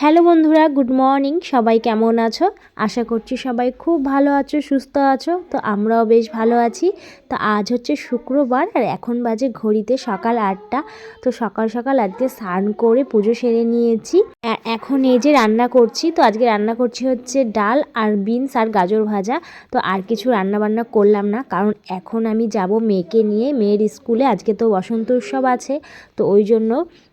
Hello বন্ধুরা, good morning. সবাই কেমন আছো? আশা করছি সবাই খুব ভালো আছো, সুস্থ আছো। তো আমরাও বেশ ভালো আছি। তো আজ হচ্ছে শুক্রবার আর এখন বাজে ঘড়িতে সকাল আটটা। তো সকাল সকাল আজকে স্নান করে পুজো সেরে নিয়েছি। এখন এই যে রান্না করছি, তো আজকে রান্না করছি হচ্ছে ডাল আর বিনস আর গাজর ভাজা। তো আর কিছু রান্না বান্না করলাম না, কারণ এখন আমি যাব মেয়েকে নিয়ে। মেয়ের স্কুলে আজকে তো বসন্ত উৎসব আছে, তো ওই জন্য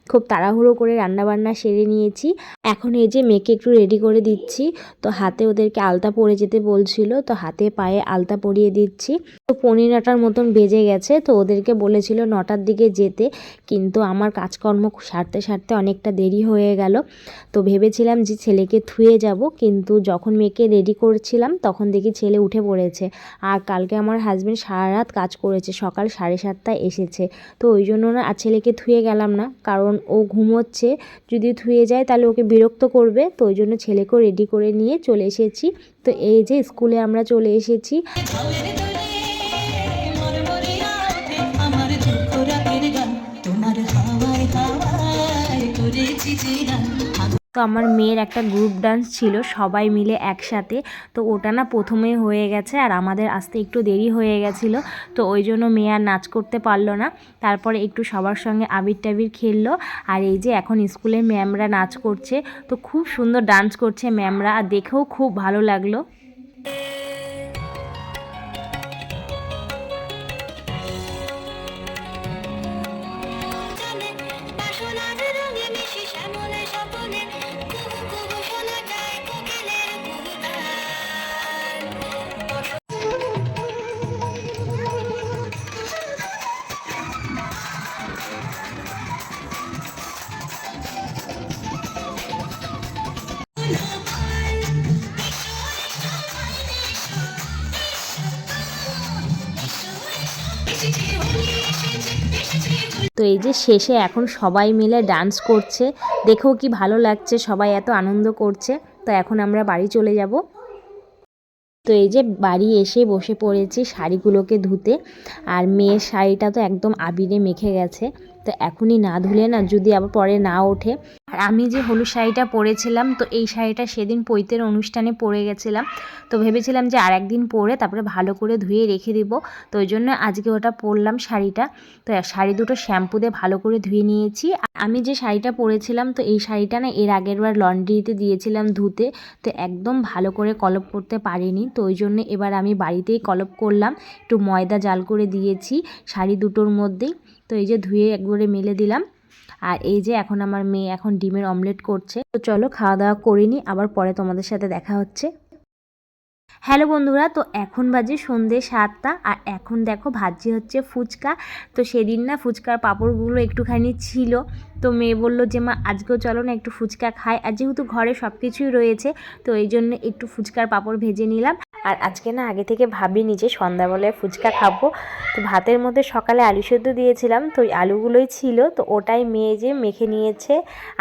খুব তাড়াহুড়ো করে রান্নাবান্না সেরে নিয়েছি। এখন এই যে মেয়েকে একটু রেডি করে দিচ্ছি, তো হাতে ওদেরকে আলতা পরে যেতে বলছিল, তো হাতে পায়ে আলতা পরিয়ে দিচ্ছি। তো পনেরো নটার মতন বেজে গেছে, তো ওদেরকে বলেছিল নটার দিকে যেতে, কিন্তু আমার কাজকর্ম সারতে সারতে অনেকটা দেরি হয়ে গেল। তো ভেবেছিলাম যে ছেলেকে থুয়ে যাব, কিন্তু যখন মেয়েকে রেডি করছিলাম, তখন দেখি ছেলে উঠে পড়েছে। আর কালকে আমার হাজব্যান্ড সারা রাত কাজ করেছে, সকাল সাড়ে সাতটায় এসেছে। তো ওই জন্য না, আর ছেলেকে থুয়ে গেলাম না, কারণ ও ঘুমোচ্ছে। যদি থুয়ে যায়, তাহলে ওকে বিরক্ত করবে। তো ওই জন্য ছেলেকেও রেডি করে নিয়ে চলে এসেছি। তো এই যে স্কুলে আমরা চলে এসেছি। আমার মেয়ের একটা গ্রুপ ডান্স ছিল, সবাই মিলে একসাথে। তো ওটা না প্রথমেই হয়ে গেছে আর আমাদের আসতে একটু দেরি হয়ে গেছিল। তো ওই জন্য মেয়ে আর নাচ করতে পারল না। তারপরে একটু সবার সঙ্গে আবির টাবির খেললো। আর এই যে এখন স্কুলে ম্যামরা নাচ করছে, তো খুব সুন্দর ডান্স করছে ম্যামরা। আর দেখেও খুব ভালো লাগল। তো এই যে শেষে এখন সবাই মিলে ডান্স করছে, দেখেও কি ভালো লাগছে, সবাই এত আনন্দ করছে, তো এখন আমরা বাড়ি চলে যাব। তো এই যে বাড়ি এসে বসে পড়েছি শাড়িগুলোকে ধুতে, আর মেয়ের শাড়িটা তো একদম আবিরে মেখে গেছে, তো এখনই না ধুলে না, যদি আবার পরে না ওঠে আর আমি যে হলুদ শাড়িটা পরেছিলাম, তো এই শাড়িটা সেদিন পৈতের অনুষ্ঠানে পরে গেছিলাম। তো ভেবেছিলাম যে আর একদিন পরে তারপরে ভালো করে ধুয়ে রেখে দিব। তো ওই জন্য আজকে ওটা পরলাম শাড়িটা। তো শাড়ি দুটো শ্যাম্পু দিয়ে ভালো করে ধুয়ে নিয়েছি। আমি যে শাড়িটা পরেছিলাম, তো এই শাড়িটা না এর আগের বার লন্ড্রিতে দিয়েছিলাম ধুতে। তো একদম ভালো করে কলপ করতে পারিনি। তো ওই জন্য এবার আমি বাড়িতেই কলপ করলাম। একটু ময়দা জাল করে দিয়েছি শাড়ি দুটোর মধ্যেই। তো এই যে ধুয়ে একবারে মেলে দিলাম। আর এই যে এখন আমার মেয়ে এখন ডিমের অমলেট করছে। তো চলো খাওয়া দাওয়া করিনি আবার পরে তোমাদের সাথে দেখা হচ্ছে। হ্যালো বন্ধুরা, তো এখন বাজে সন্ধে সাতটা, আর এখন দেখো ভাজি হচ্ছে ফুচকা। তো সেদিন না ফুচকার পাঁপড়গুলো একটুখানি ছিল, তো মেয়ে বলল যে, মা, আজকেও চলো না একটু ফুচকা খাই। আর যেহেতু ঘরে সব কিছুই রয়েছে, তো এই জন্য একটু ফুচকার পাঁপড় ভেজে নিলাম। আর আজকে না আগে থেকে ভাবিনি যে সন্ধ্যাবেলায় ফুচকা খাব। তো ভাতের মধ্যে সকালে আলু সেদ্ধ দিয়েছিলাম, তো ওই আলুগুলোই ছিল, তো ওটাই মেয়ে যে মেখে নিয়েছে।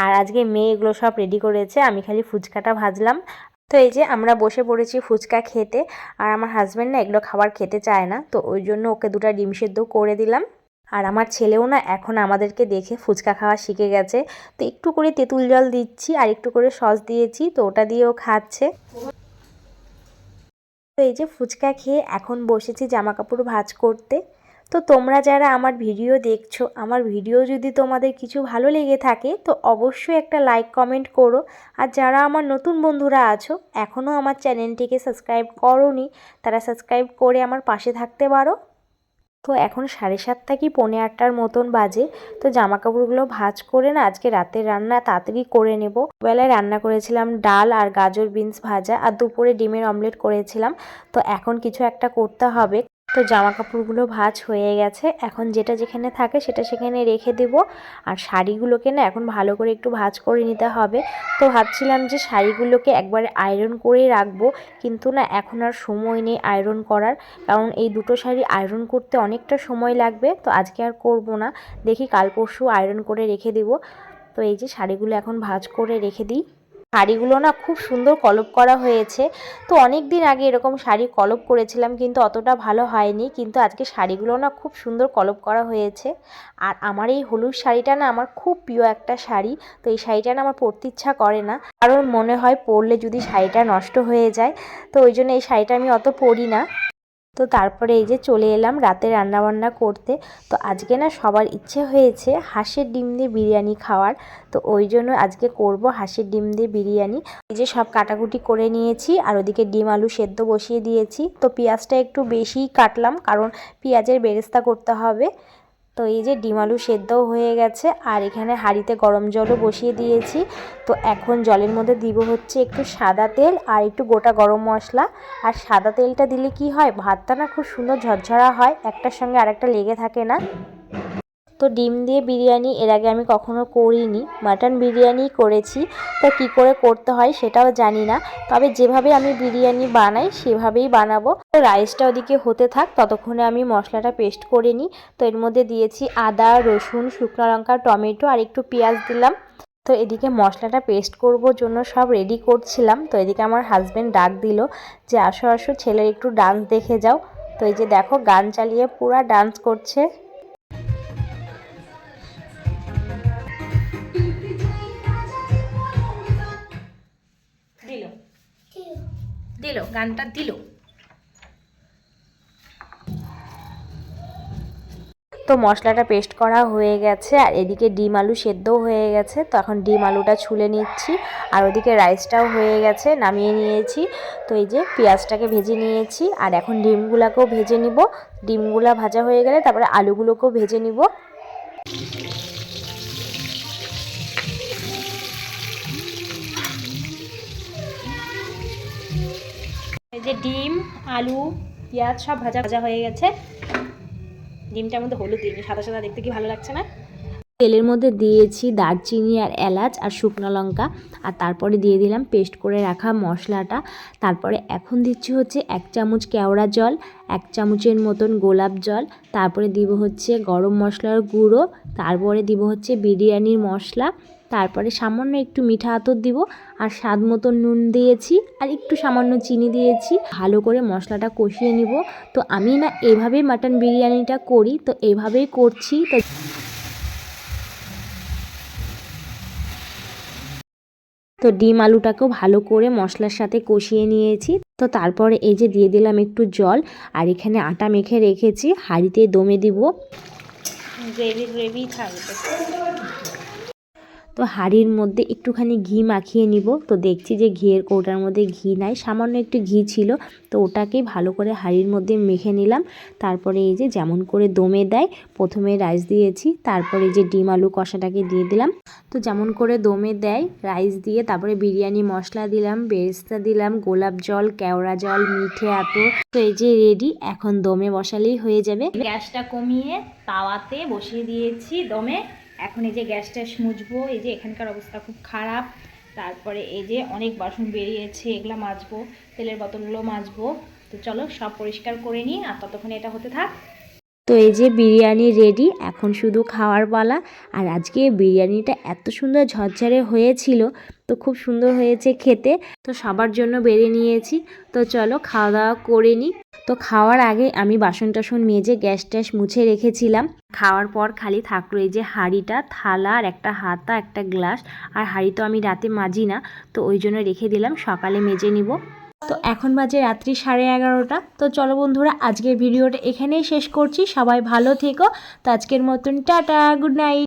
আর আজকে মেয়ে এগুলো সব রেডি করেছে, আমি খালি ফুচকাটা ভাজলাম। তো এই যে আমরা বসে পড়েছি ফুচকা খেতে, আর আমার হাজব্যান্ড না এগুলো খাবার খেতে চায় না, তো ওই জন্য ওকে দুটো ডিম সেদ্ধ করে দিলাম। আর আমার ছেলেও না এখন আমাদেরকে দেখে ফুচকা খাওয়া শিখে গেছে, তো একটু করে তেঁতুল জল দিচ্ছি, আর একটু করে সস দিয়েছি, তো ওটা দিয়েও খাচ্ছে। তো এই যে ফুচকা খেয়ে এখন বসেছি জামা কাপড় ভাজ করতে। তো তোমরা যারা আমার ভিডিও দেখছ, আমার ভিডিও যদি তোমাদের কিছু ভালো লেগে থাকে, তো অবশ্যই একটা লাইক কমেন্ট করো। আর যারা আমার নতুন বন্ধুরা আছো এখনও আমার চ্যানেলটিকে সাবস্ক্রাইব করো তারা সাবস্ক্রাইব করে আমার পাশে থাকতে পারো। তো এখন সাড়ে সাতটা কি পৌনে আটটার মতন বাজে। তো জামা কাপড়গুলো ভাজ করে না আজকে রাতের রান্না তাড়াতাড়ি করে নেব। বেলায় রান্না করেছিলাম ডাল আর গাজর বিনস ভাজা আর দুপুরে ডিমের অমলেট করেছিলাম। তো এখন কিছু একটা করতে হবে। তো জামা কাপড়গুলো ভাঁজ হয়ে গেছে। এখন যেটা যেখানে থাকে সেটা সেখানে রেখে দেব। আর শাড়িগুলোকে না এখন ভালো করে একটু ভাঁজ করে নিতে হবে। তো ভাবছিলাম যে শাড়িগুলোকে একবারে আয়রন করেই রাখব। কিন্তু না এখন আর সময় নেই আয়রন করার। কারণ এই দুটো শাড়ি আয়রন করতে অনেকটা সময় লাগবে। তো আজকে আর করব না। দেখি কাল পরশু আয়রন করে রেখে দেব। তো এই যে শাড়িগুলো এখন ভাঁজ করে রেখে দিই। শাড়িগুলো না খুব সুন্দর কলপ করা হয়েছে। তো অনেক দিন আগে এরকম শাড়ি কলপ করেছিলাম, কিন্তু অতটা ভালো হয়নি। কিন্তু আজকে শাড়িগুলো না খুব সুন্দর কলপ করা হয়েছে। আর আমার এই হলুদ শাড়িটা না আমার খুব প্রিয় একটা শাড়ি, তো এই শাড়িটা না আমার পরতে ইচ্ছা করে না। কারণ মনে হয় পরলে যদি শাড়িটা নষ্ট হয়ে যায়, তো ওই জন্য এই শাড়িটা আমি অত পরি না। তো তারপরে এই যে চলে এলাম রাতে রান্নাবান্না করতে। তো আজকে না সবার ইচ্ছে হয়েছে হাঁসের ডিম দিয়ে বিরিয়ানি খাওয়ার। তো ওই জন্য আজকে করব হাঁসের ডিম দিয়ে বিরিয়ানি। এই যে সব কাটাকুটি করে নিয়েছি আর ওদিকে ডিম আলু সেদ্ধ বসিয়ে দিয়েছি। তো পেঁয়াজটা একটু বেশি কাটলাম কারণ পেঁয়াজের বেরেস্তা করতে হবে। তো এই যে ডিম আলু সেদ্ধও হয়ে গেছে, আর এখানে হাঁড়িতে গরম জলও বসিয়ে দিয়েছি। তো এখন জলের মধ্যে দিব হচ্ছে একটু সাদা তেল আর একটু গোটা গরম মশলা। আর সাদা তেলটা দিলে কি হয়? ভাতটা না খুব সুন্দর ঝরঝরা হয়, একটার সঙ্গে আরেকটা লেগে থাকে না। তো ডিম দিয়ে বিরিয়ানি এর আগে আমি কখনো করিনি। মাটন বিরিয়ানি করেছি। তো কী করে করতে হয় সেটাও জানি না। তবে যেভাবে আমি বিরিয়ানি বানাই সেভাবেই বানাবো। তো রাইসটা ওদিকে হতে থাক, ততক্ষণে আমি মশলাটা পেস্ট করে নিই। তো এর মধ্যে দিয়েছি আদা, রসুন, শুকনো লঙ্কা, টমেটো আর একটু পেঁয়াজ দিলাম। তো এদিকে মশলাটা পেস্ট করব জন্য সব রেডি করছিলাম। তো এদিকে আমার হাজব্যান্ড ডাক দিল যে, আসো আসো, ছেলের একটু ডান্স দেখে যাও। তো এই যে দেখো, গান চালিয়ে পুরা ডান্স করছে। দিল, গানটা দিল। তো মশলাটা পেস্ট করা হয়ে গেছে, আর এদিকে ডিম আলু সেদ্ধও হয়ে গেছে। তো এখন ডিম আলুটা ছুলে নিচ্ছি, আর ওদিকে রাইসটাও হয়ে গেছে, নামিয়ে নিয়েছি। তো এই যে পেঁয়াজটাকে ভেজে নিয়েছি, আর এখন ডিমগুলোকেও ভেজে নিব। ডিমগুলা ভাজা হয়ে গেলে তারপরে আলুগুলোকেও ভেজে নিব। যে ডিম, আলু, পেঁয়াজ সব ভাজা ভাজা হয়ে গেছে। ডিমটার মধ্যে হলুদ দিইনি সাদা সাদা দেখতে কি ভালো লাগছে না? তেলের মধ্যে দিয়েছি দারচিনি আর এলাচ আর শুকনো লঙ্কা। আর তারপরে দিয়ে দিলাম পেস্ট করে রাখা মশলাটা। তারপরে এখন দিচ্ছি হচ্ছে এক চামচ কেওড়া জল, এক চামচের মতন গোলাপ জল। তারপরে দিব হচ্ছে গরম মশলার গুঁড়ো। তারপরে দিব হচ্ছে বিরিয়ানির মশলা। তারপরে সামান্য একটু মিঠা আতর দিব, আর স্বাদ মতো নুন দিয়েছি, আর একটু সামান্য চিনি দিয়েছি। ভালো করে মশলাটা কষিয়ে নিব। তো আমি না এভাবেই মাটন বিরিয়ানিটা করি, তো এভাবেই করছি। তো তো ডিম আলুটাকেও ভালো করে মশলার সাথে কষিয়ে নিয়েছি। তো তারপরে এই যে দিয়ে দিলাম একটু জল, আর এখানে আটা মেখে রেখেছি, হাঁড়িতে দমে দিব। গ্রেভি গ্রেভি থাকবে। তো হাঁড়ির মধ্যে একটুখানি ঘি মাখিয়ে নিব। তো দেখছি যে ঘিয়ের কৌটার মধ্যে ঘি নাই, সামান্য একটু ঘি ছিল। তো ওটাকে ভালো করে হাঁড়ির মধ্যে মেখে নিলাম। তারপরে এই যে যেমন করে দমে দেয়, প্রথমে রাইস দিয়েছি, তারপরে এই যে ডিম আলু কষাটাকে দিয়ে দিলাম। তো যেমন করে দমে দেয়, রাইস দিয়ে তারপরে বিরিয়ানি মশলা দিলাম, বেরেস্তা দিলাম, গোলাপ জল, কেওড়া জল, মিঠে আতো তো এই যে রেডি, এখন দমে বসালেই হয়ে যাবে। গ্যাসটা কমিয়ে তাওয়াতে বসিয়ে দিয়েছি দমে। এখন এই যে গ্যাসটা মুছবো, এই যে এখানকার অবস্থা খুব খারাপ। তারপরে এই যে অনেক বাসন বেরিয়েছে, এগুলো মাজবো, তেলের বোতলগুলো মাজবো। তো চলো সব পরিষ্কার করে নিই, আর ততক্ষণে এটা হতে থাক। তো এই যে বিরিয়ানি রেডি এখন শুধু খাওয়ার পালা। আর আজকে বিরিয়ানিটা এত সুন্দর ঝরঝরে হয়েছিল, তো খুব সুন্দর হয়েছে খেতে। তো সবার জন্য বেড়ে নিয়েছি। তো চলো খাওয়া দাওয়া করে নিই তো খাওয়ার আগে আমি বাসন টাসন মেজে গ্যাস ট্যাস মুছে রেখেছিলাম। খাওয়ার পর খালি থাকল এই যে হাঁড়িটা, থালা আর একটা হাতা, একটা গ্লাস। আর হাঁড়ি তো আমি রাতে মাজি না, তো ওই জন্য রেখে দিলাম, সকালে মেজে নিব। তো এখন বাজে রাত্রি সাড়ে এগারোটা। তো চলো বন্ধুরা, আজকের ভিডিওটা এখানেই শেষ করছি। সবাই ভালো থেকো। তো আজকের মতন টাটা, গুড নাইট।